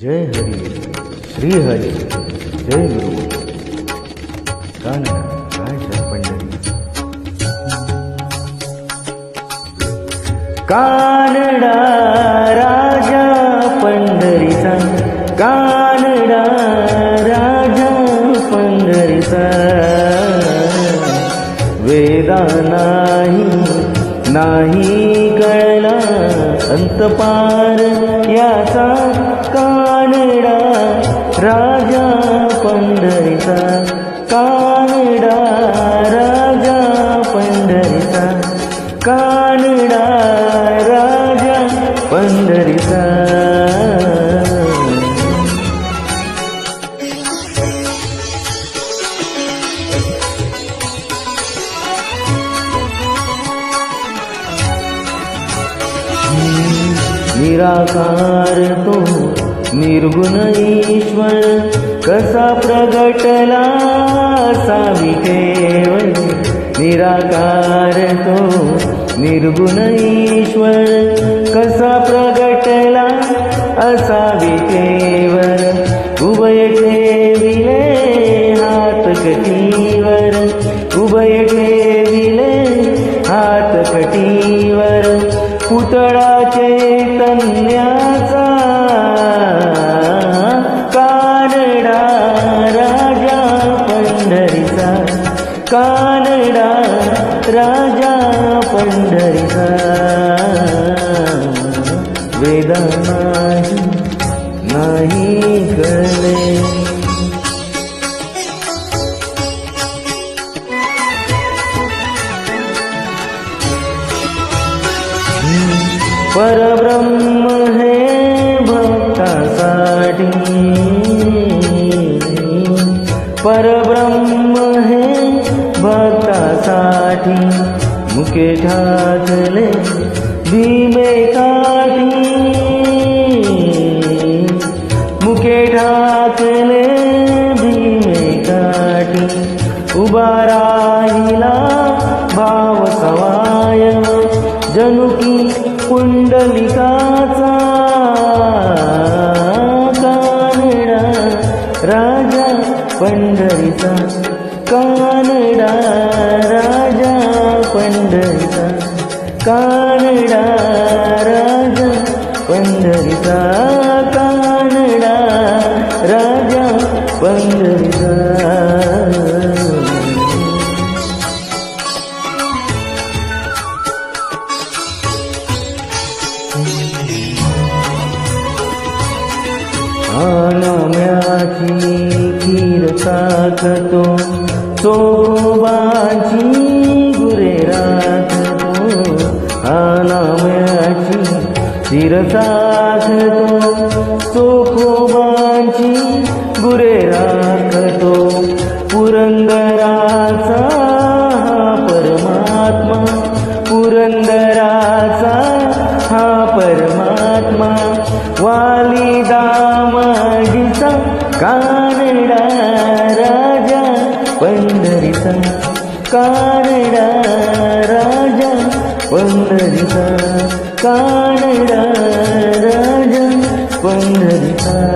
जय हरी श्री हरी जय गुरु। कानडा राजा पंढरी? कानडा राजा पंढरीचा कानडा राजा पंढरीचा। वेदा नाही नाही कळला अंतपार याचा। राजा पंढरीचा कानडा राजा पंढरीचा कानडा राजा पंढरीचा. निराकार तो निर्गुण ईश्वर कसा प्रगटला सावी केवळ निराकार तो निर्गुण ईश्वर कसा प्रगटला असावी केवळ उभय ठेविले हात कटीवर उभय ठेविले हात कटीवर पुतळा चैतन्याचा कानडा राजा कळे परब्रह्म हे भक्तासाठी. परब्रह्म हे भक्तासाठी मुके ठाकले भीमे काठी. मुके ठाकले भीमे काठी. उभा राहिला भाव सवाय जनुकी कुंडलिकाचा कानडा. राजा पंढरीचा कानडा राजा पंढरीचा कानडा राजा पंढरीचा कानडा राजा पंढरीचा आनम्याची खीर टाकतो चोबाची गुरे राखतो आनम्याची खीर टाकतो चोखोबाची गुरे राखतो पुरंदराचा हा परमात्मा पुरंदराचा हा परमात्मा. वाली दामाजीचा कानडा पंढरीचा कानडा राजा पंढरीचा कानडा राजा पंढरीचा कानडा राजा